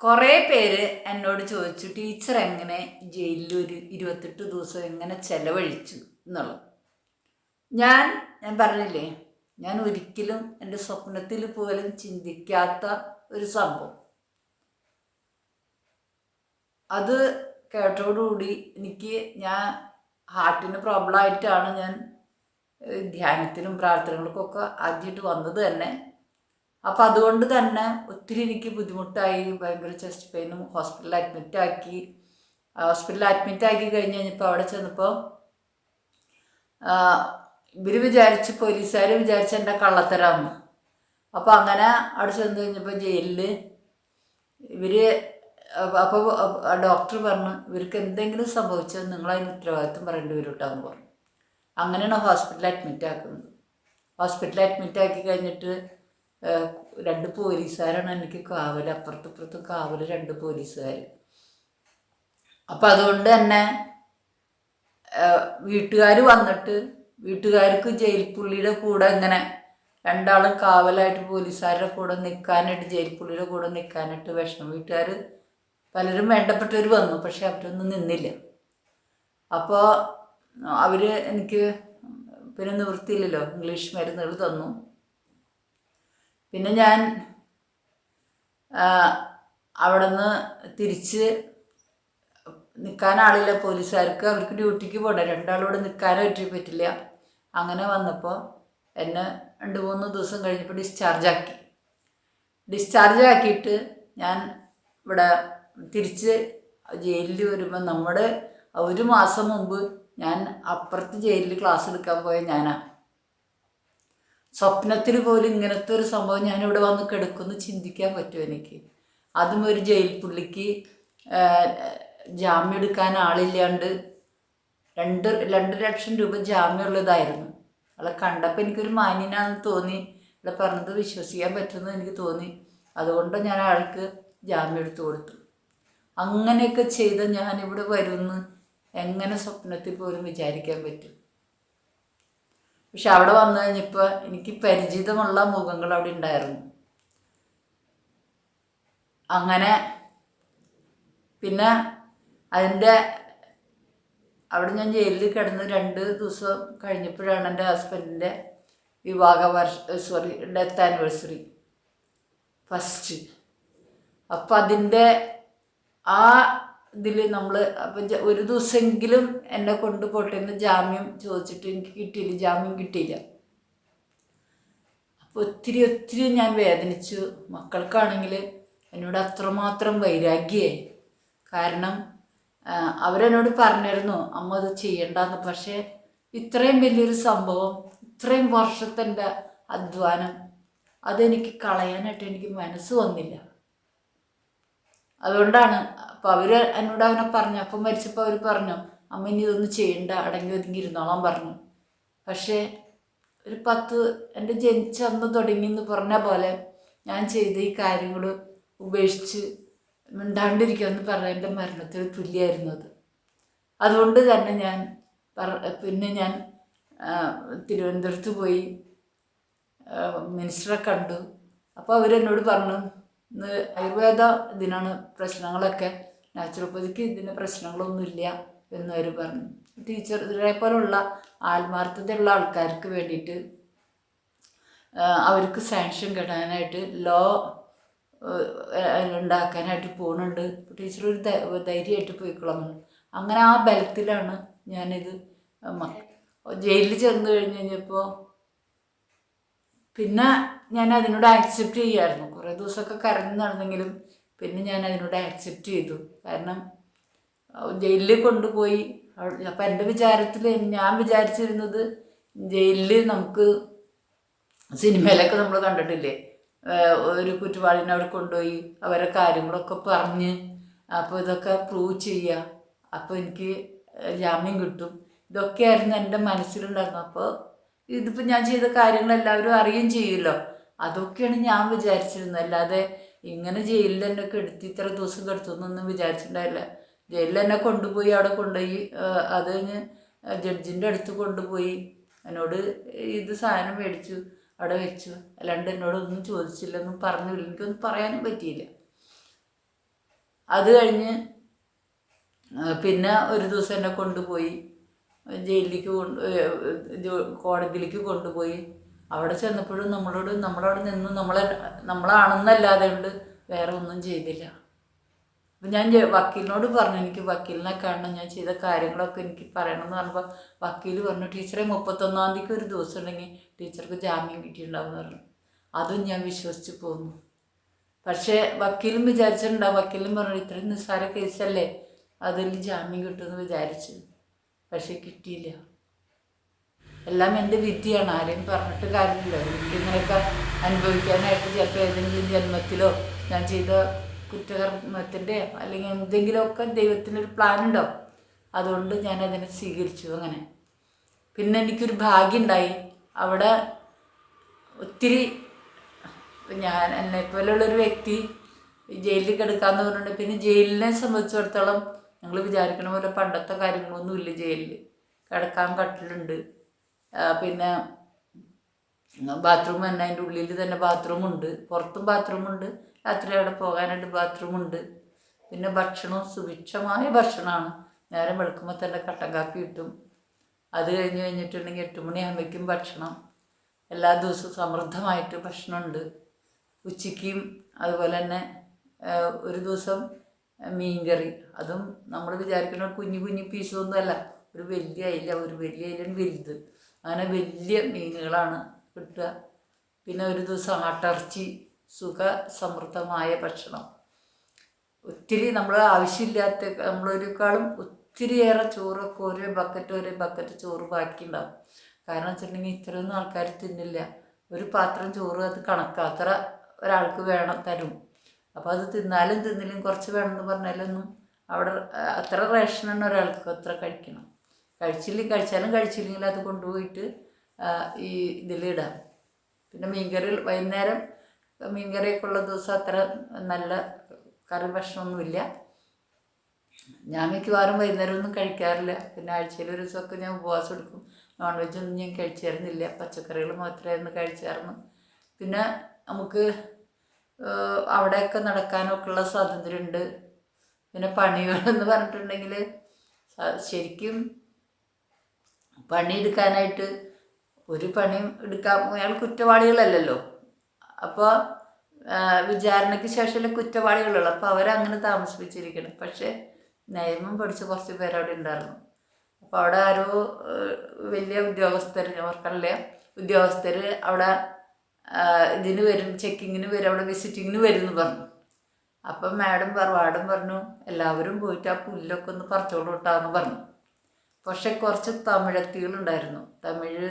കുറേ പേര് എന്നോട് ചോദിച്ചു ടീച്ചർ എങ്ങനെ ജയിലിൽ ഒരു ഇരുപത്തെട്ട് ദിവസം എങ്ങനെ ചെലവഴിച്ചു? എന്നുള്ളത്. ഞാൻ ഞാൻ പറഞ്ഞില്ലേ ഞാൻ ഒരിക്കലും എന്റെ സ്വപ്നത്തിൽ പോലും ചിന്തിക്കാത്ത ഒരു സംഭവം. അത് കേട്ടോടുകൂടി എനിക്ക് ഞാൻ ഹാർട്ടിന് പ്രോബ്ലം ആയിട്ടാണ് ഞാൻ ധ്യാനത്തിനും പ്രാർത്ഥനകൾക്കൊക്കെ ആദ്യമായിട്ട് വന്നത് തന്നെ. അപ്പം അതുകൊണ്ട് തന്നെ ഒത്തിരി എനിക്ക് ബുദ്ധിമുട്ടായി ഭയങ്കര ചെസ്റ്റ് പെയിനും ഹോസ്പിറ്റലിൽ അഡ്മിറ്റ് ആക്കി. ഹോസ്പിറ്റലിൽ അഡ്മിറ്റ് ആക്കി കഴിഞ്ഞ് കഴിഞ്ഞപ്പോൾ അവിടെ ചെന്നപ്പോൾ ഇവർ വിചാരിച്ച് പോലീസുകാർ വിചാരിച്ച് എന്റെ കള്ളത്തരാന്ന്. അപ്പോൾ അങ്ങനെ അവിടെ ചെന്ന് കഴിഞ്ഞപ്പോൾ ജയിലിൽ ഇവർ അപ്പോൾ ഡോക്ടർ പറഞ്ഞു ഇവർക്ക് എന്തെങ്കിലും സംഭവിച്ചാൽ നിങ്ങളതിന് ഉത്തരവാദിത്വം പറയേണ്ടി വരും കേട്ടോ എന്ന് പറഞ്ഞു. അങ്ങനെയാണ് ഹോസ്പിറ്റലിൽ അഡ്മിറ്റ് ആക്കുന്നത്. ഹോസ്പിറ്റലിൽ അഡ്മിറ്റ് ആക്കി കഴിഞ്ഞിട്ട് രണ്ട് പോലീസുകാരാണ് എനിക്ക് കാവൽ അപ്പുറത്തും ഇപ്പുറത്തും കാവൽ രണ്ട് പോലീസുകാർ അപ്പം അതുകൊണ്ട് തന്നെ വീട്ടുകാർ വന്നിട്ട് വീട്ടുകാർക്ക് ജയിൽ പുള്ളിയുടെ കൂടെ ഇങ്ങനെ രണ്ടാളും കാവലായിട്ട് പോലീസുകാരുടെ കൂടെ നിൽക്കാനായിട്ട് ജയിൽ പുള്ളിയുടെ കൂടെ നിൽക്കാനായിട്ട് വിഷമം. വീട്ടുകാർ പലരും വേണ്ടപ്പെട്ടവർ വന്നു പക്ഷെ അവരൊന്നും നിന്നില്ല. അപ്പോൾ അവർ എനിക്ക് പിന്നെ നിവൃത്തിയില്ലല്ലോ ഇംഗ്ലീഷ് മരുന്നുകൾ തന്നു. പിന്നെ ഞാൻ അവിടുന്ന് തിരിച്ച് നിൽക്കാൻ ആളില്ല പോലീസുകാർക്ക്. അവർക്ക് ഡ്യൂട്ടിക്ക് പോകണ്ട രണ്ടാളോട് ഒറ്റ പറ്റില്ല. അങ്ങനെ വന്നപ്പോൾ എന്നെ രണ്ട് മൂന്ന് ദിവസം കഴിഞ്ഞപ്പോൾ ഡിസ്ചാർജ് ആക്കി. ഡിസ്ചാർജ് ആക്കിയിട്ട് ഞാൻ ഇവിടെ തിരിച്ച് ജയിലിൽ വരുമ്പോൾ നമ്മുടെ ഒരു മാസം മുമ്പ് ഞാൻ അപ്പുറത്ത് ജയിലിൽ ക്ലാസ് എടുക്കാൻ പോയ ഞാനാണ് സ്വപ്നത്തിൽ പോലും ഇങ്ങനത്തെ ഒരു സംഭവം ഞാനിവിടെ വന്ന് കിടക്കുന്നു ചിന്തിക്കാൻ പറ്റും എനിക്ക്? അതും ഒരു ജയിൽ പുള്ളിക്ക് ജാമ്യം എടുക്കാൻ ആളില്ലാണ്ട് രണ്ട് രണ്ട് ലക്ഷം രൂപ ജാമ്യമുള്ളതായിരുന്നു. അവളെ കണ്ടപ്പോൾ എനിക്കൊരു മാന്യനാണെന്ന് തോന്നി. അവളെ പറഞ്ഞത് വിശ്വസിക്കാൻ പറ്റുമെന്ന് എനിക്ക് തോന്നി. അതുകൊണ്ട് ഞാൻ ആൾക്ക് ജാമ്യം എടുത്തു കൊടുത്തു. അങ്ങനെയൊക്കെ ചെയ്ത് ഞാനിവിടെ വരുമെന്ന് എങ്ങനെ സ്വപ്നത്തിൽ പോലും വിചാരിക്കാൻ പറ്റും? പക്ഷെ അവിടെ വന്നു കഴിഞ്ഞപ്പോൾ എനിക്ക് പരിചിതമുള്ള മുഖങ്ങൾ അവിടെ ഉണ്ടായിരുന്നു. അങ്ങനെ പിന്നെ അതിന്റെ അവിടെ ഞാൻ ജയിലിൽ കിടന്ന് രണ്ട് ദിവസം കഴിഞ്ഞപ്പോഴാണ് എന്റെ ഹസ്ബൻഡിന്റെ വിവാഹ വർഷ സോറി ഡെത്ത് ആനിവേഴ്സറി ഫസ്റ്റ് അപ്പം അതിന്റെ ആ ഇതിൽ നമ്മൾ അപ്പം ഒരു ദിവസമെങ്കിലും എന്നെ കൊണ്ട് എന്ന് ജാമ്യം ചോദിച്ചിട്ട് എനിക്ക് കിട്ടിയില്ല ജാമ്യം കിട്ടിയില്ല. അപ്പോൾ ഒത്തിരി ഒത്തിരി ഞാൻ വേദനിച്ചു. മക്കൾക്കാണെങ്കിൽ എന്നോട് അത്രമാത്രം വൈരാഗ്യമായി കാരണം അവരെന്നോട് പറഞ്ഞിരുന്നു അമ്മ അത് ചെയ്യണ്ടെന്ന്. പക്ഷേ ഇത്രയും വലിയൊരു സംഭവം ഇത്രയും വർഷത്തെ അധ്വാനം അതെനിക്ക് കളയാനായിട്ട് എനിക്ക് മനസ്സ് വന്നില്ല. അതുകൊണ്ടാണ്. അപ്പോൾ അവർ എന്നോട് അവനെ പറഞ്ഞു. അപ്പം മരിച്ചപ്പോൾ അവർ പറഞ്ഞു അമ്മ ഇനി ഇതൊന്നും ചെയ്യണ്ട. അടങ്ങി ഒതുങ്ങി ഇരുന്നോളാൻ പറഞ്ഞു. പക്ഷേ ഒരു പത്ത് എന്റെ ജനിച്ച അന്ന് തുടങ്ങി എന്ന് പറഞ്ഞ പോലെ ഞാൻ ചെയ്ത ഈ കാര്യങ്ങൾ ഉപേക്ഷിച്ച് മിണ്ടാണ്ടിരിക്കുമെന്ന് പറഞ്ഞ എന്റെ മരണത്തിന് തുല്യമായിരുന്നു അത്. അതുകൊണ്ട് തന്നെ ഞാൻ പിന്നെ ഞാൻ തിരുവനന്തപുരത്ത് പോയി മിനിസ്റ്ററെ കണ്ടു. അപ്പോൾ അവരെന്നോട് പറഞ്ഞു ഇന്ന് ആയുർവേദ ഇതിനാണ് പ്രശ്നങ്ങളൊക്കെ. നാച്ചുറോപ്പതിക്ക് ഇതിന് പ്രശ്നങ്ങളൊന്നുമില്ല എന്ന് അവർ പറഞ്ഞു. ടീച്ചർ ഇതിനെ പോലുള്ള ആത്മാർത്ഥതയുള്ള ആൾക്കാർക്ക് വേണ്ടിയിട്ട് അവർക്ക് സാങ്ഷൻ കിട്ടാനായിട്ട് ലോ ഉണ്ടാക്കാനായിട്ട് പോകുന്നുണ്ട് ടീച്ചർ ഒരു ധൈര്യമായിട്ട് പോയിക്കൊള്ളാം അങ്ങനെ ആ ബലത്തിലാണ് ഞാനിത് ജയിലിൽ ചെന്ന് കഴിഞ്ഞ് കഴിഞ്ഞപ്പോൾ പിന്നെ ഞാൻ അതിനോട് ആക്സെപ്റ്റ് ചെയ്യായിരുന്നു. കുറേ ദിവസമൊക്കെ കരഞ്ഞു നടന്നെങ്കിലും പിന്നെ ഞാൻ അതിനോട് ആക്സെപ്റ്റ് ചെയ്തു. കാരണം ജയിലിൽ കൊണ്ടുപോയി. അപ്പം എന്റെ വിചാരത്തിൽ ഞാൻ വിചാരിച്ചിരുന്നത് ജയിലിൽ നമുക്ക് സിനിമയിലൊക്കെ നമ്മൾ കണ്ടിട്ടില്ലേ? ഒരു കുറ്റവാളിനെ അവിടെ കൊണ്ടുപോയി അവരെ കാര്യങ്ങളൊക്കെ പറഞ്ഞ് അപ്പോൾ ഇതൊക്കെ പ്രൂവ് ചെയ്യുക അപ്പോൾ എനിക്ക് ജാമ്യം കിട്ടും. ഇതൊക്കെയായിരുന്നു എന്റെ മനസ്സിലുണ്ടായിരുന്നു അപ്പോൾ ഇതിപ്പോൾ ഞാൻ ചെയ്ത കാര്യങ്ങൾ എല്ലാവരും അറിയുകയും ചെയ്യുമല്ലോ അതൊക്കെയാണ് ഞാൻ വിചാരിച്ചിരുന്നത്. അല്ലാതെ ഇങ്ങനെ ജയിലിൽ തന്നെ കെടുത്തി ഇത്ര ദിവസം കെടുത്തുന്നൊന്നും വിചാരിച്ചിട്ടുണ്ടായില്ല. ജയിലിൽ എന്നെ കൊണ്ടുപോയി അവിടെ കൊണ്ടുപോയി അത് ജഡ്ജിന്റെ അടുത്ത് കൊണ്ടുപോയി. എന്നോട് ഇത് സാധനം മേടിച്ചു അവിടെ വെച്ചു. അല്ലാണ്ട് എന്നോടൊന്നും ചോദിച്ചില്ലെന്നും പറഞ്ഞില്ല. എനിക്കൊന്നും പറയാനും പറ്റിയില്ല. അത് കഴിഞ്ഞ് പിന്നെ ഒരു ദിവസം എന്നെ കൊണ്ടുപോയി. ജയിലിലേക്ക് കൊണ്ട് കോടതിയിലേക്ക് കൊണ്ടുപോയി. അവിടെ ചെന്നപ്പോഴും നമ്മളോട് നമ്മളവിടെ നിന്ന് നമ്മളെ നമ്മളാണെന്നല്ലാതെ കൊണ്ട് വേറെ ഒന്നും ചെയ്തില്ല. അപ്പം ഞാൻ വക്കീലിനോട് പറഞ്ഞു എനിക്ക് വക്കീലിനെ കാണണം ഞാൻ ചെയ്ത കാര്യങ്ങളൊക്കെ എനിക്ക് പറയണമെന്ന് പറഞ്ഞപ്പോൾ വക്കീൽ പറഞ്ഞു ടീച്ചറെ മുപ്പത്തൊന്നാം തീയതിക്ക് ഒരു ദിവസം ഉണ്ടെങ്കിൽ ടീച്ചർക്ക് ജാമ്യം കിട്ടിയിട്ടുണ്ടാവും പറഞ്ഞു. അതും ഞാൻ വിശ്വസിച്ച് പോന്നു. പക്ഷേ വക്കീലും വിചാരിച്ചിട്ടുണ്ടാവും. വക്കീലും പറഞ്ഞു ഇത്രയും നിസ്സാര കേസല്ലേ അതിൽ ജാമ്യം കിട്ടുമെന്ന് വിചാരിച്ചു. പക്ഷേ കിട്ടിയില്ല. എല്ലാം എന്റെ വിധിയാണ്. ആരെയും പറഞ്ഞിട്ട് കാര്യമില്ല. എനിക്കിങ്ങനെയൊക്കെ അനുഭവിക്കാനായിട്ട് ചിലപ്പോൾ ഏതെങ്കിലും ജന്മത്തിലോ ഞാൻ ചെയ്ത കുറ്റകർമ്മത്തിന്റെ അല്ലെങ്കിൽ എന്തെങ്കിലുമൊക്കെ ദൈവത്തിനൊരു പ്ലാൻ ഉണ്ടാവും അതുകൊണ്ട് ഞാൻ അതിനെ സ്വീകരിച്ചു അങ്ങനെ. പിന്നെ എനിക്കൊരു ഭാഗ്യമുണ്ടായി. അവിടെ ഒത്തിരി ഞാൻ എന്നെ പോലെയുള്ളൊരു വ്യക്തി ജയിലിൽ കിടക്കാമെന്ന് പറഞ്ഞിട്ടുണ്ട്. പിന്നെ ജയിലിനെ സംബന്ധിച്ചിടത്തോളം ഞങ്ങൾ വിചാരിക്കണ പോലെ പണ്ടത്തെ കാര്യങ്ങളൊന്നുമില്ല ജയിലിൽ കിടക്കാൻ കട്ടിലുണ്ട്. പിന്നെ ബാത്റൂം തന്നെ അതിന്റെ ഉള്ളിൽ തന്നെ ബാത്റൂം ഉണ്ട് പുറത്തും ബാത്റൂം ഉണ്ട് രാത്രി അവിടെ പോകാനായിട്ട് ബാത്റൂം ഉണ്ട് പിന്നെ ഭക്ഷണവും സുഭിക്ഷമായ ഭക്ഷണമാണ് നേരം വെളുക്കുമ്പോൾ തന്നെ കട്ടൻ കാപ്പി കിട്ടും. അത് കഴിഞ്ഞ് കഴിഞ്ഞിട്ടുണ്ടെങ്കിൽ എട്ട് മണിയാകുമ്പോഴേക്കും ഭക്ഷണം. എല്ലാ ദിവസവും സമൃദ്ധമായിട്ട് ഭക്ഷണമുണ്ട്. ഉച്ചയ്ക്കും അതുപോലെ തന്നെ ഒരു ദിവസം മീൻകറി. അതും നമ്മൾ വിചാരിക്കുന്ന കുഞ്ഞു കുഞ്ഞു പീസൊന്നുമല്ല ഒരു വലിയ അയില ഒരു വലിയ അയിലാണ് വലുത്. അങ്ങനെ വലിയ മീനുകളാണ് കിട്ടുക. പിന്നെ ഒരു ദിവസം ആട്ടിറച്ചി സുഖ സമൃദ്ധമായ ഭക്ഷണം. ഒത്തിരി നമ്മൾ ആവശ്യമില്ലാത്ത നമ്മളൊരുക്കാളും ഒത്തിരിയേറെ ചോറൊക്കെ ഓരോ ബക്കറ്റ് ഓരോ ബക്കറ്റ് ചോറ് ബാക്കിയുണ്ടാവും. കാരണം വെച്ചിട്ടുണ്ടെങ്കിൽ ഇത്രയൊന്നും ആൾക്കാർ തിന്നില്ല. ഒരു പാത്രം ചോറ് അത് കണക്കാത്ര ഒരാൾക്ക് വേണം തരും. അപ്പോൾ അത് തിന്നാലും തിന്നിലും കുറച്ച് വേണമെന്ന് പറഞ്ഞാലൊന്നും അവിടെ അത്ര അത്ര റേഷനാണ് ഒരാൾക്ക് അത്ര കഴിക്കണം. കഴിച്ചില്ലെങ്കിൽ കഴിച്ചാലും കഴിച്ചില്ലെങ്കിൽ അത് കൊണ്ടുപോയിട്ട് ഈ ഇതിലിടാം പിന്നെ മീൻകറി വൈകുന്നേരം മീൻകറിയൊക്കെ ഉള്ള ദിവസം അത്ര നല്ല കറി ഭക്ഷണമൊന്നുമില്ല. ഞാൻ മിക്കവാറും വൈകുന്നേരം ഒന്നും കഴിക്കാറില്ല. പിന്നെ ആഴ്ചയിൽ ഒരു ദിവസമൊക്കെ ഞാൻ ഉപവാസം എടുക്കും. നോൺ വെജ് ഒന്നും ഞാൻ കഴിച്ചായിരുന്നില്ല പച്ചക്കറികൾ മാത്രമായിരുന്നു കഴിച്ചായിരുന്നു പിന്നെ നമുക്ക് അവിടെയൊക്കെ നടക്കാനൊക്കെ ഉള്ള സ്വാതന്ത്ര്യമുണ്ട് പിന്നെ പണികളെന്ന് പറഞ്ഞിട്ടുണ്ടെങ്കിൽ ശരിക്കും പണിയെടുക്കാനായിട്ട് ഒരു പണിയും എടുക്കാൻ അയാൾ കുറ്റവാളികളല്ലല്ലോ. അപ്പോൾ വിചാരണയ്ക്ക് ശേഷമല്ലേ കുറ്റവാളികളുള്ളൂ. അപ്പോൾ അവരങ്ങനെ താമസിപ്പിച്ചിരിക്കണം. പക്ഷേ നിയമം പഠിച്ച കുറച്ച് പേര് അവിടെ ഉണ്ടായിരുന്നു അപ്പോൾ അവിടെ ആരോ വലിയ ഉദ്യോഗസ്ഥർ അവർക്കല്ലേ ഉദ്യോഗസ്ഥർ അവിടെ ഇതിന് വരും ചെക്കിങ്ങിന് വരും അവിടെ വിസിറ്റിങ്ങിന് വരും എന്ന് പറഞ്ഞു. അപ്പം മാഡം പറ മാഡം പറഞ്ഞു എല്ലാവരും പോയിട്ട് ആ പുല്ലൊക്കെ ഒന്ന് പറിച്ചോളൂ കേട്ടാന്ന് പറഞ്ഞു. പക്ഷെ കുറച്ച് തമിഴത്തികളുണ്ടായിരുന്നു. തമിഴ്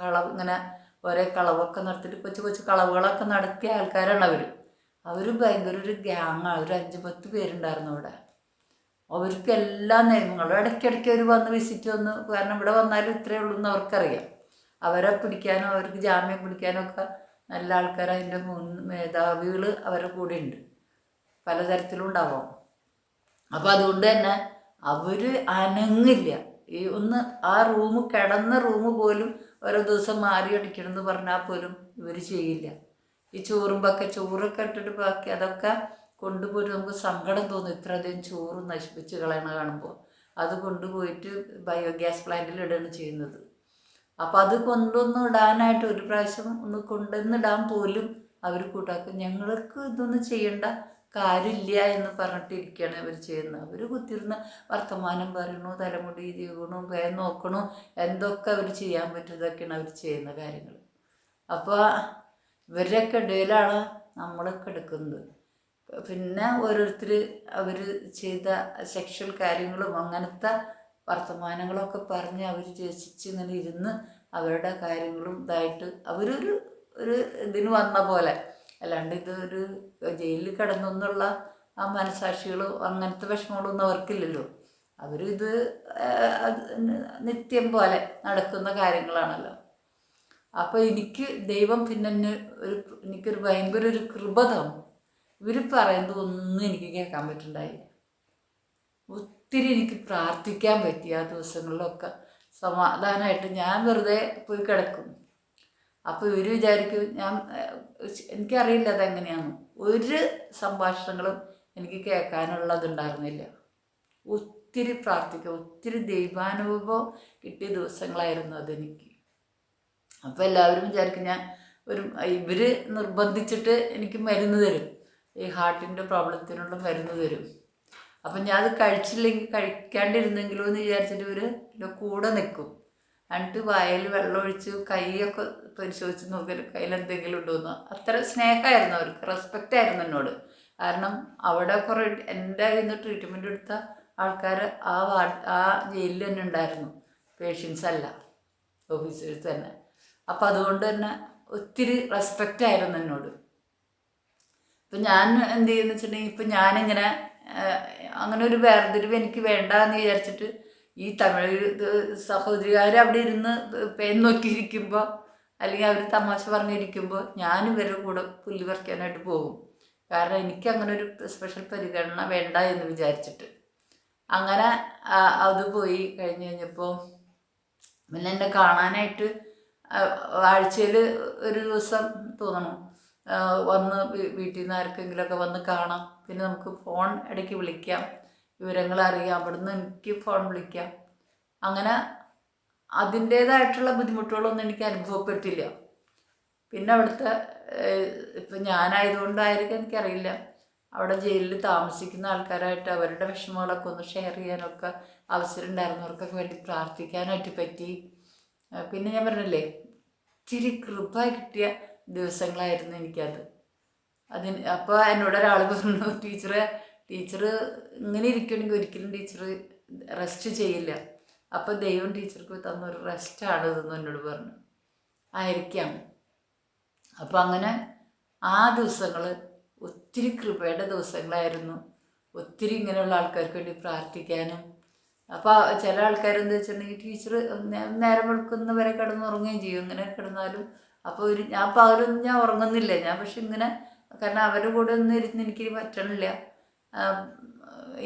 കളവ് ഇങ്ങനെ ഓരോ കളവൊക്കെ നടത്തിയിട്ട് കൊച്ചു കൊച്ചു കളവുകളൊക്കെ നടത്തിയ ആൾക്കാരാണ് അവർ അവർ ഭയങ്കര ഒരു ഗ്യാങ്ങാണ് ഒരു അഞ്ച് പത്ത് പേരുണ്ടായിരുന്നു അവിടെ. അവർക്ക് എല്ലാ നിയമങ്ങളും ഇടയ്ക്കിടയ്ക്ക് അവർ വന്ന് വിസിറ്റ് വന്ന് കാരണം ഇവിടെ വന്നാലും ഇത്രയേ ഉള്ളൂ എന്ന് അവർക്കറിയാം. അവരെ പിടിക്കാനോ അവർക്ക് ജാമ്യം പിടിക്കാനോ ഒക്കെ നല്ല ആൾക്കാർ അതിന്റെ മുൻ മേധാവികൾ അവരുടെ കൂടെ ഉണ്ട്. പലതരത്തിലും ഉണ്ടാവാം. അപ്പം അതുകൊണ്ട് തന്നെ അവർ അനങ്ങില്ല. ഈ ഒന്ന് ആ റൂം കിടന്ന റൂം പോലും ഓരോ ദിവസം മാറി അടിക്കണം എന്ന് പറഞ്ഞാൽ പോലും ഇവർ ചെയ്യില്ല. ഈ ചോറും ചോറുമ്പൊക്കെ ചോറൊക്കെ ഇട്ടിട്ട് ബാക്കി അതൊക്കെ കൊണ്ടുപോയിട്ട് നമുക്ക് സങ്കടം തോന്നും. ഇത്രയധികം ചോറ് നശിപ്പിച്ച് കളയണ കാണുമ്പോൾ. അത് കൊണ്ടുപോയിട്ട് ബയോഗ്യാസ് പ്ലാന്റിൽ ഇടുകയാണ് ചെയ്യുന്നത്. അപ്പോൾ അത് കൊണ്ടൊന്ന് ഇടാനായിട്ട് ഒരു പ്രാവശ്യം ഒന്ന് കൊണ്ടുവന്നിടാൻ പോലും അവർ കൂട്ടാക്കും ഞങ്ങൾക്ക് ഇതൊന്നും ചെയ്യേണ്ട കാര്യമില്ല എന്ന് പറഞ്ഞിട്ടിരിക്കുകയാണ് ഇവർ ചെയ്യുന്നത്. അവർ കുത്തിരുന്ന് വർത്തമാനം പറയണു തലമുടി ചെയ്യണു വേ നോക്കണു എന്തൊക്കെ അവർ ചെയ്യാൻ പറ്റുന്നതൊക്കെയാണ് അവർ ചെയ്യുന്ന കാര്യങ്ങൾ അപ്പോൾ ഇവരുടെയൊക്കെ ഇടയിലാണ് നമ്മളൊക്കെ എടുക്കുന്നത്. പിന്നെ ഓരോരുത്തർ അവർ ചെയ്ത സെക്ഷൽ കാര്യങ്ങളും അങ്ങനത്തെ വർത്തമാനങ്ങളൊക്കെ പറഞ്ഞ് അവർ രസിച്ച് ഇങ്ങനെ ഇരുന്ന് അവരുടെ കാര്യങ്ങളും ഇതായിട്ട് അവരൊരു ഒരു ഇതിന് വന്ന പോലെ. അല്ലാണ്ട് ഇതൊരു ജയിലിൽ കിടന്നെന്നുള്ള ആ മനസാക്ഷികളോ അങ്ങനത്തെ വിഷമങ്ങളൊന്നും അവർക്കില്ലല്ലോ. അവരിത് നിത്യം പോലെ നടക്കുന്ന കാര്യങ്ങളാണല്ലോ. അപ്പോൾ എനിക്ക് ദൈവം പിന്നെ ഒരു എനിക്കൊരു ഭയങ്കര ഒരു കൃപ തന്നു. ഇവർ പറയുന്നത് ഒന്നും എനിക്ക് കേൾക്കാൻ പറ്റുന്നുണ്ടായില്ല ഒത്തിരി എനിക്ക് പ്രാർത്ഥിക്കാൻ പറ്റി ആ ദിവസങ്ങളിലൊക്കെ. സമാധാനമായിട്ട് ഞാൻ വെറുതെ പോയി കിടക്കും. അപ്പോൾ ഇവർ വിചാരിക്കും ഞാൻ എനിക്കറിയില്ല അതെങ്ങനെയാണ് ഒരു സംഭാഷണങ്ങളും എനിക്ക് കേൾക്കാനുള്ളതുണ്ടായിരുന്നില്ല. ഒത്തിരി പ്രാർത്ഥിക്കുക ഒത്തിരി ദൈവാനുഭവം കിട്ടിയ ദിവസങ്ങളായിരുന്നു അതെനിക്ക്. അപ്പോൾ എല്ലാവരും വിചാരിക്കും ഞാൻ ഒരു ഇവർ നിർബന്ധിച്ചിട്ട് എനിക്ക് മരുന്ന് തരും. ഈ ഹാർട്ടിന്റെ പ്രോബ്ലത്തിനുള്ള മരുന്ന് തരും. അപ്പം ഞാൻ അത് കഴിച്ചില്ലെങ്കിൽ കഴിക്കാണ്ടിരുന്നെങ്കിലോ എന്ന് വിചാരിച്ചിട്ട് ഒരു കൂടെ നിൽക്കും എന്നിട്ട് വായിൽ വെള്ളം ഒഴിച്ച് കൈയൊക്കെ പരിശോധിച്ച് നോക്കിയാൽ കയ്യിൽ എന്തെങ്കിലും ഉണ്ടോയെന്ന് അത്ര സ്നേഹമായിരുന്നു അവർക്ക്. റെസ്പെക്റ്റ് ആയിരുന്നു എന്നോട്. കാരണം അവിടെ കുറേ എന്റെ കയ്യിൽ നിന്ന് ട്രീറ്റ്മെന്റ് എടുത്ത ആൾക്കാർ ആ വാർഡ് ആ ജയിലിൽ തന്നെ ഉണ്ടായിരുന്നു. പേഷ്യൻസ് അല്ല. ഓഫീസേഴ്സ് തന്നെ. അപ്പം അതുകൊണ്ട് തന്നെ ഒത്തിരി റെസ്പെക്റ്റ് ആയിരുന്നു എന്നോട്. ഇപ്പം ഞാൻ എന്ത് ചെയ്യുന്ന വെച്ചിട്ടുണ്ടെങ്കിൽ ഇപ്പം ഞാനിങ്ങനെ അങ്ങനെ ഒരു വേർതിരിവ് എനിക്ക് വേണ്ട എന്ന് വിചാരിച്ചിട്ട് ഈ തമിഴ് സഹോദരികാർ അവിടെ ഇരുന്ന് പേൻ നോക്കിയിരിക്കുമ്പോൾ അല്ലെങ്കിൽ അവർ തമാശ പറഞ്ഞിരിക്കുമ്പോൾ ഞാൻ ഇവരുടെ കൂടെ പുല്ല് പറിക്കാനായിട്ട് പോകും. കാരണം എനിക്ക് അങ്ങനെ ഒരു സ്പെഷ്യൽ പരിഗണന വേണ്ട എന്ന് വിചാരിച്ചിട്ട്. അങ്ങനെ അത് പോയി കഴിഞ്ഞ് കഴിഞ്ഞപ്പോൾ പിന്നെ എന്നെ കാണാനായിട്ട് ആഴ്ചയിൽ ഒരു ദിവസം തോന്നണം. വന്ന് വീട്ടിൽ നിന്ന് ആർക്കെങ്കിലുമൊക്കെ വന്ന് കാണാം. പിന്നെ നമുക്ക് ഫോൺ ഇടയ്ക്ക് വിളിക്കാം. വിവരങ്ങൾ അറിയാം നിന്ന് എനിക്ക് ഫോൺ വിളിക്കാം. അങ്ങനെ അതിന്റേതായിട്ടുള്ള ബുദ്ധിമുട്ടുകളൊന്നും എനിക്ക് അനുഭവപ്പെട്ടില്ല. പിന്നെ അവിടുത്തെ ഇപ്പം ഞാനായതുകൊണ്ടായിരിക്കും എനിക്കറിയില്ല. അവിടെ ജയിലിൽ താമസിക്കുന്ന ആൾക്കാരായിട്ട് അവരുടെ വിഷമങ്ങളൊക്കെ ഒന്ന് ഷെയർ ചെയ്യാനൊക്കെ അവസരം ഉണ്ടായിരുന്നവർക്കൊക്കെ വേണ്ടി പ്രാർത്ഥിക്കാനായിട്ട് പറ്റി. പിന്നെ ഞാൻ പറഞ്ഞില്ലേ ഇച്ചിരി കൃപ കിട്ടിയ ദിവസങ്ങളായിരുന്നു എനിക്കത്. അതിന് അപ്പോൾ എന്നോട് ഒരാൾ പറഞ്ഞു ടീച്ചറെ ടീച്ചർ ഇങ്ങനെ ഇരിക്കണമെങ്കിൽ ഒരിക്കലും ടീച്ചർ റെസ്റ്റ് ചെയ്യില്ല. അപ്പോൾ ദൈവം ടീച്ചർക്ക് തന്നൊരു റെസ്റ്റാണ് ഇതെന്ന് എന്നോട് പറഞ്ഞു. ആയിരിക്കാം അപ്പോൾ അങ്ങനെ ആ ദിവസങ്ങൾ ഒത്തിരി കൃപയുടെ ദിവസങ്ങളായിരുന്നു. ഒത്തിരി ഇങ്ങനെയുള്ള ആൾക്കാർക്ക് വേണ്ടി പ്രാർത്ഥിക്കാനും. അപ്പോൾ ചില ആൾക്കാരെന്താ വെച്ചിട്ടുണ്ടെങ്കിൽ ടീച്ചർ നേരം വെളുക്കുന്ന വരെ കിടന്നുറങ്ങുകയും ചെയ്യും. ഇങ്ങനെ കിടന്നാലും അപ്പോൾ ഒരു ഞാൻ പകലൊന്നും ഞാൻ ഉറങ്ങുന്നില്ല. ഞാൻ പക്ഷെ ഇങ്ങനെ കാരണം അവരുടെ കൂടെ ഒന്നും ഇരുന്ന് എനിക്ക് പറ്റണില്ല.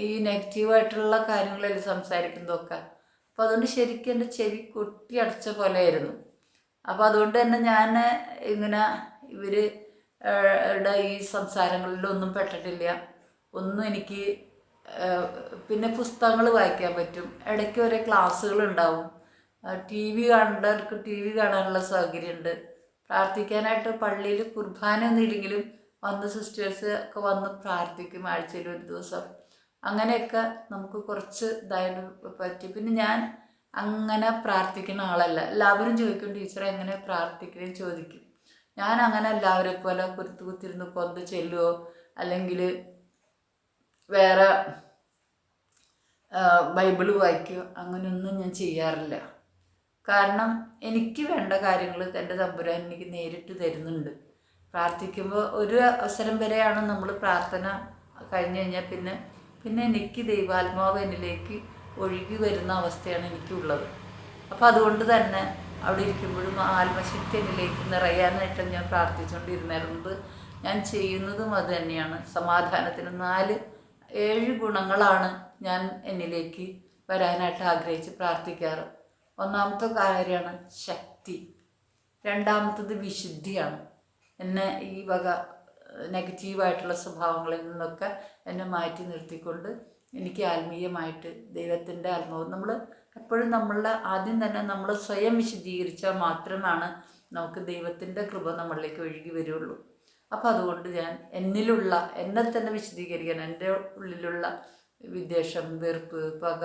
ഈ നെഗറ്റീവായിട്ടുള്ള കാര്യങ്ങളല്ലേ സംസാരിക്കുന്നതൊക്കെ. അപ്പോൾ അതുകൊണ്ട് ശരിക്കും എന്റെ ചെവി കൊട്ടി അടച്ച പോലെയായിരുന്നു. അപ്പോൾ അതുകൊണ്ട് തന്നെ ഞാൻ ഇങ്ങനെ ഇവർ ഈ സംസാരങ്ങളിലൊന്നും പെട്ടിട്ടില്ല. ഒന്നും എനിക്ക് പിന്നെ പുസ്തകങ്ങൾ വായിക്കാൻ പറ്റും. ഇടയ്ക്ക് ഓരോ ക്ലാസ്സുകൾ ഉണ്ടാവും. ടി വി കാണേണ്ടവർക്ക് ടി വി കാണാനുള്ള സൗകര്യമുണ്ട്. പ്രാർത്ഥിക്കാനായിട്ട് പള്ളിയിൽ കുർബാന ഒന്നും ഇല്ലെങ്കിലും വന്ന് സിസ്റ്റേഴ്സ് ഒക്കെ വന്ന് പ്രാർത്ഥിക്കും ആഴ്ചയിൽ ഒരു ദിവസം. അങ്ങനെയൊക്കെ നമുക്ക് കുറച്ച് ഇതായിട്ട് പറ്റി. പിന്നെ ഞാൻ അങ്ങനെ പ്രാർത്ഥിക്കുന്ന ആളല്ല. എല്ലാവരും ചോദിക്കും ടീച്ചർ എങ്ങനെ പ്രാർത്ഥിക്കുകയും ചോദിക്കും. ഞാൻ അങ്ങനെ എല്ലാവരെ പോലെ കുരുത്തു കുത്തിരുന്ന് കൊന്ത് ചെല്ലുവോ? അല്ലെങ്കിൽ വേറെ ബൈബിൾ വായിക്കുകയോ അങ്ങനെയൊന്നും ഞാൻ ചെയ്യാറില്ല. കാരണം എനിക്ക് വേണ്ട കാര്യങ്ങൾ എന്റെ തമ്പുരാൻ എനിക്ക് നേരിട്ട് തരുന്നുണ്ട്. പ്രാർത്ഥിക്കുമ്പോൾ ഒരു അവസരം വരെയാണ് നമ്മൾ പ്രാർത്ഥന കഴിഞ്ഞു കഴിഞ്ഞാൽ പിന്നെ പിന്നെ എനിക്ക് ദൈവാത്മാവ് എന്നിലേക്ക് ഒഴുകി വരുന്ന അവസ്ഥയാണ് എനിക്കുള്ളത്. അപ്പോൾ അതുകൊണ്ട് തന്നെ അവിടെ ഇരിക്കുമ്പോഴും ആത്മശക്തി എന്നിലേക്ക് നിറയാനായിട്ട് ഞാൻ പ്രാർത്ഥിച്ചുകൊണ്ടിരുന്നിരുന്നത് ഞാൻ ചെയ്യുന്നതും അത് തന്നെയാണ്. സമാധാനത്തിന് നാല് ഏഴ് ഗുണങ്ങളാണ് ഞാൻ എന്നിലേക്ക് വരാനായിട്ട് ആഗ്രഹിച്ച് പ്രാർത്ഥിക്കാറ്. ഒന്നാമത്തെ കാര്യമാണ് ശക്തി. രണ്ടാമത്തത് വിശുദ്ധിയാണ്. എന്നെ ഈ വക നെഗറ്റീവായിട്ടുള്ള സ്വഭാവങ്ങളിൽ നിന്നൊക്കെ എന്നെ മാറ്റി നിർത്തിക്കൊണ്ട് എനിക്ക് ആത്മീയമായിട്ട് ദൈവത്തിന്റെ ആത്മാവ്. നമ്മൾ എപ്പോഴും നമ്മളുടെ ആദ്യം തന്നെ നമ്മൾ സ്വയം വിശദീകരിച്ചാൽ മാത്രമാണ് നമുക്ക് ദൈവത്തിന്റെ കൃപ നമ്മളിലേക്ക് ഒഴുകി വരുള്ളൂ. അപ്പോൾ അതുകൊണ്ട് ഞാൻ എന്നിലുള്ള എന്നെ തന്നെ വിശദീകരിക്കാൻ എന്റെ ഉള്ളിലുള്ള വിദ്വേഷം വെറുപ്പ് പക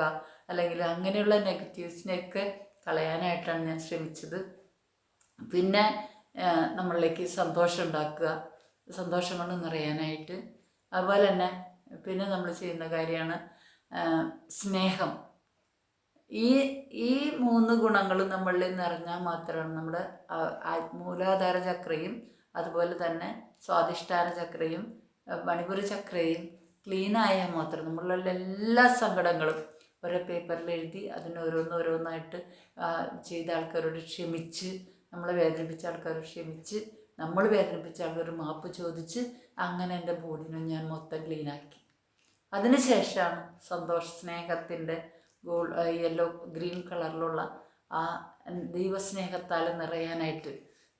അല്ലെങ്കിൽ അങ്ങനെയുള്ള നെഗറ്റീവ്സിനെയൊക്കെ കളയാനായിട്ടാണ് ഞാൻ ശ്രമിച്ചത്. പിന്നെ നമ്മളിലേക്ക് സന്തോഷം ഉണ്ടാക്കുക സന്തോഷം കൊണ്ട് നിറയാനായിട്ട്. അതുപോലെ തന്നെ പിന്നെ നമ്മൾ ചെയ്യുന്ന കാര്യമാണ് സ്നേഹം. ഈ ഈ മൂന്ന് ഗുണങ്ങളും നമ്മളിൽ നിറഞ്ഞാൽ മാത്രമാണ് നമ്മുടെ മൂലാധാര ചക്രയും അതുപോലെ തന്നെ സ്വാധിഷ്ഠാന ചക്രയും മണിപുര ചക്രയും ക്ലീനായാൽ മാത്രം നമ്മളുള്ള എല്ലാ സങ്കടങ്ങളും ഓരോ പേപ്പറിൽ എഴുതി അതിന് ഓരോന്നോരോന്നായിട്ട് ചെയ്ത ആൾക്കാരോട് ക്ഷമിച്ച് നമ്മളെ വേദനിപ്പിച്ച ആൾക്കാരോട് ക്ഷമിച്ച് നമ്മൾ വേദനിപ്പിച്ച ആൾക്കാർ മാപ്പ് ചോദിച്ച് അങ്ങനെ എന്റെ ബോഡിനെ ഞാൻ മൊത്തം ക്ലീനാക്കി അതിനുശേഷമാണ് സന്തോഷ സ്നേഹത്തിന്റെ ഗോൾ യെല്ലോ ഗ്രീൻ കളറിലുള്ള ആ ദൈവസ്നേഹത്താൽ നിറയാനായിട്ട്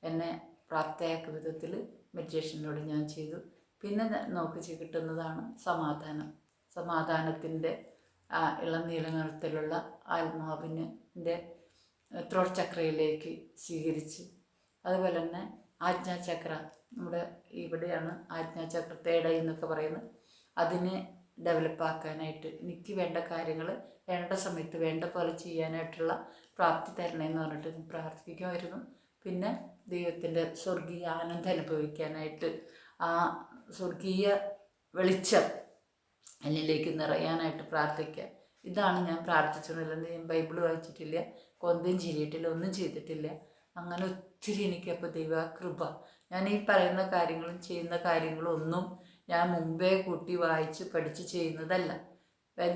എന്നെ പ്രാപ്തയാക്ക വിധത്തിൽ മെഡിറ്റേഷനിലൂടെ ഞാൻ ചെയ്തു. പിന്നെ നോക്കി കിട്ടുന്നതാണ് സമാധാനം. സമാധാനത്തിന്റെ ആ ഇളം നീല നിറത്തിലുള്ള ആത്മാവിന്റെ ത്രോട്ട് ചക്രയിലേക്ക് സ്വീകരിച്ച്. അതുപോലെ തന്നെ ആജ്ഞാചക്ര നമ്മുടെ ഇവിടെയാണ് ആജ്ഞാചക്ര തേട എന്നൊക്കെ പറയുന്നത്. അതിനെ ഡെവലപ്പാക്കാനായിട്ട് എനിക്ക് വേണ്ട കാര്യങ്ങൾ വേണ്ട സമയത്ത് വേണ്ട പോലെ ചെയ്യാനായിട്ടുള്ള പ്രാപ്തി തരണമെന്ന് പറഞ്ഞിട്ട് പ്രാർത്ഥിക്കുമായിരുന്നു പിന്നെ ദൈവത്തിന്റെ സ്വർഗീയ ആനന്ദം അനുഭവിക്കാനായിട്ട് ആ സ്വർഗീയ വെളിച്ചം എന്നിലേക്ക് നിറയാനായിട്ട് പ്രാർത്ഥിക്കുക ഇതാണ് ഞാൻ പ്രാർത്ഥിച്ചിട്ടുള്ളത് ഞാൻ ബൈബിൾ വായിച്ചിട്ടില്ല കൊന്തയും ചിരിയിട്ടില്ല ഒന്നും ചെയ്തിട്ടില്ല. അങ്ങനെ ഒത്തിരി എനിക്ക് അപ്പോൾ ദൈവകൃപ ഞാൻ ഈ പറയുന്ന കാര്യങ്ങളും ചെയ്യുന്ന കാര്യങ്ങളും ഒന്നും ഞാൻ മുമ്പേ കൂട്ടി വായിച്ച് പഠിച്ച് ചെയ്യുന്നതല്ല.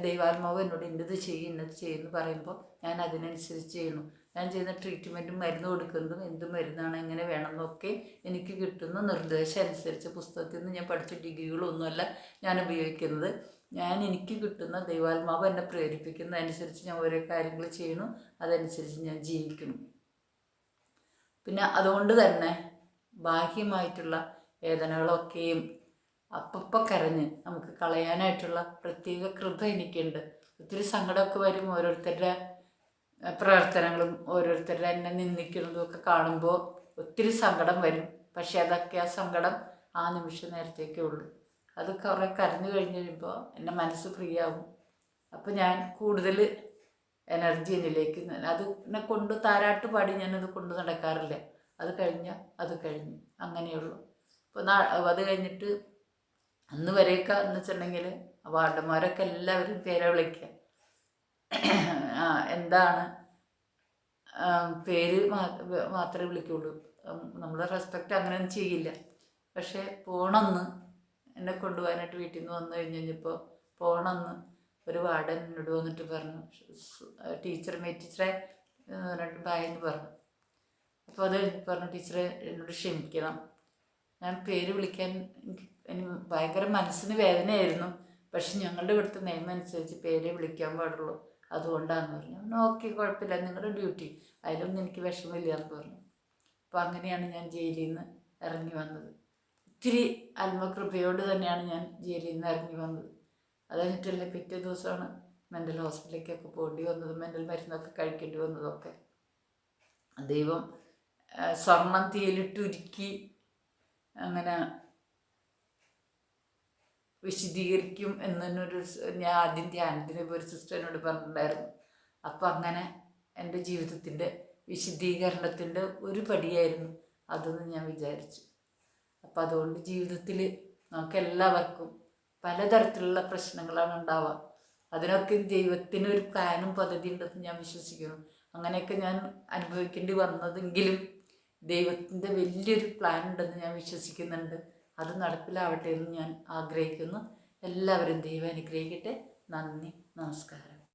ദൈവാത്മാവ് എന്നോട് ഇന്നത് ചെയ്യും ഇന്നത് ചെയ്യുമെന്ന് പറയുമ്പോൾ ഞാൻ അതിനനുസരിച്ച് ചെയ്യണം ഞാൻ ചെയ്യുന്ന ട്രീറ്റ്മെന്റും മരുന്ന് കൊടുക്കുന്നതും എന്ത് മരുന്നാണ് എങ്ങനെ വേണമെന്നൊക്കെ എനിക്ക് കിട്ടുന്ന നിർദ്ദേശം അനുസരിച്ച് പുസ്തകത്തിൽ നിന്ന് ഞാൻ പഠിച്ച ഡിഗ്രികളൊന്നുമല്ല ഞാൻ ഉപയോഗിക്കുന്നത്. ഞാൻ എനിക്ക് കിട്ടുന്ന ദൈവാത്മാവ് എന്നെ പ്രേരിപ്പിക്കുന്ന അനുസരിച്ച് ഞാൻ ഓരോ കാര്യങ്ങൾ ചെയ്യണു അതനുസരിച്ച് ഞാൻ ജീവിക്കുന്നു. പിന്നെ അതുകൊണ്ട് തന്നെ ബാഹ്യമായിട്ടുള്ള വേദനകളൊക്കെയും അപ്പപ്പം കരഞ്ഞ് നമുക്ക് കളയാനായിട്ടുള്ള പ്രത്യേക കൃപ എനിക്കുണ്ട്. ഒത്തിരി സങ്കടമൊക്കെ വരും ഓരോരുത്തരുടെ പ്രവർത്തനങ്ങളും ഓരോരുത്തരുടെ എന്നെ നിന്ദിക്കുന്നതും ഒക്കെ കാണുമ്പോൾ ഒത്തിരി സങ്കടം വരും. പക്ഷേ അതൊക്കെ ആ സങ്കടം ആ നിമിഷ നേരത്തേക്കേ ഉള്ളൂ. അത് കുറേ കരഞ്ഞു കഴിഞ്ഞ് കഴിയുമ്പോൾ എന്റെ മനസ്സ് ഫ്രീ ആവും. അപ്പോൾ ഞാൻ കൂടുതൽ എനർജി എന്നിലേക്ക് അത് എന്നെ കൊണ്ട് താരാട്ട് പാടി ഞാനത് കൊണ്ട് നടക്കാറില്ല. അത് കഴിഞ്ഞാൽ അത് കഴിഞ്ഞു. അങ്ങനെയുള്ളൂ അപ്പോൾ അത് കഴിഞ്ഞിട്ട് അന്ന് വരെയൊക്കെ എന്ന് വെച്ചിട്ടുണ്ടെങ്കിൽ വാർഡന്മാരൊക്കെ എല്ലാവരും പേരെ വിളിക്കുക. എന്താണ്? പേര് മാത്രമേ വിളിക്കുള്ളൂ. നമ്മൾ റെസ്പെക്റ്റ് അങ്ങനെ ചെയ്യില്ല. പക്ഷേ പോണമെന്ന് എന്നെ കൊണ്ടുപോകാനായിട്ട് വീട്ടിൽ നിന്ന് വന്നു കഴിഞ്ഞ് കഴിഞ്ഞപ്പോൾ പോകണമെന്ന് ഒരു വാർഡൻ എന്നോട് വന്നിട്ട് പറഞ്ഞു. ടീച്ചർ മേ ടീച്ചറെ പറഞ്ഞിട്ട് ബായെന്ന് പറഞ്ഞു. അപ്പോൾ അത് പറഞ്ഞു ടീച്ചറെ എന്നോട് ക്ഷമിക്കണം. ഞാൻ പേര് വിളിക്കാൻ എനിക്ക് എനിക്ക് ഭയങ്കര മനസ്സിന് വേദനയായിരുന്നു. പക്ഷെ ഞങ്ങളുടെ ഇവിടുത്തെ നിയമം അനുസരിച്ച് പേരെ വിളിക്കാൻ പാടുള്ളൂ. അതുകൊണ്ടാന്ന് പറഞ്ഞു. ഓക്കെ കുഴപ്പമില്ല നിങ്ങളുടെ ഡ്യൂട്ടി. അതിലൊന്നും എനിക്ക് വിഷമമില്ല എന്ന് പറഞ്ഞു. അപ്പോൾ അങ്ങനെയാണ് ഞാൻ ജയിലിൽ നിന്ന് ഇറങ്ങി വന്നത്. ഒത്തിരി ആത്മകൃപയോട് തന്നെയാണ് ഞാൻ ജയിലിൽ നിന്ന് ഇറങ്ങി വന്നത്. അത് കഴിഞ്ഞിട്ടല്ലേ പിറ്റേ ദിവസമാണ് മെന്റൽ ഹോസ്പിറ്റലിലേക്കൊക്കെ പോകേണ്ടി വന്നതും മെന്റൽ മരുന്നൊക്കെ കഴിക്കേണ്ടി വന്നതൊക്കെ. ദൈവം സ്വർണം തീയിലിട്ടുരുക്കി അങ്ങനെ വിശദീകരിക്കും എന്നൊരു ഞാൻ ആദ്യം ധ്യാനത്തിന് ഒരു സിസ്റ്ററിനോട് പറഞ്ഞിട്ടുണ്ടായിരുന്നു. അപ്പം അങ്ങനെ എന്റെ ജീവിതത്തിന്റെ വിശദീകരണത്തിന്റെ ഒരു പടിയായിരുന്നു അതെന്ന് ഞാൻ വിചാരിച്ചു. അപ്പം അതുകൊണ്ട് ജീവിതത്തിൽ നമുക്ക് എല്ലാവർക്കും പലതരത്തിലുള്ള പ്രശ്നങ്ങളാണ് ഉണ്ടാവുക. അതിനൊക്കെ ദൈവത്തിന് ഒരു പ്ലാനും പദ്ധതി ഉണ്ടെന്ന് ഞാൻ വിശ്വസിക്കുന്നു. അങ്ങനെയൊക്കെ ഞാൻ അനുഭവിക്കേണ്ടി വന്നതെങ്കിലും ദൈവത്തിന്റെ വലിയൊരു പ്ലാൻ ഉണ്ടെന്ന് ഞാൻ വിശ്വസിക്കുന്നുണ്ട്. അത് നടപ്പിലാവട്ടെ എന്ന് ഞാൻ ആഗ്രഹിക്കുന്നു. എല്ലാവരും ദൈവം അനുഗ്രഹിക്കട്ടെ. നന്ദി. നമസ്കാരം.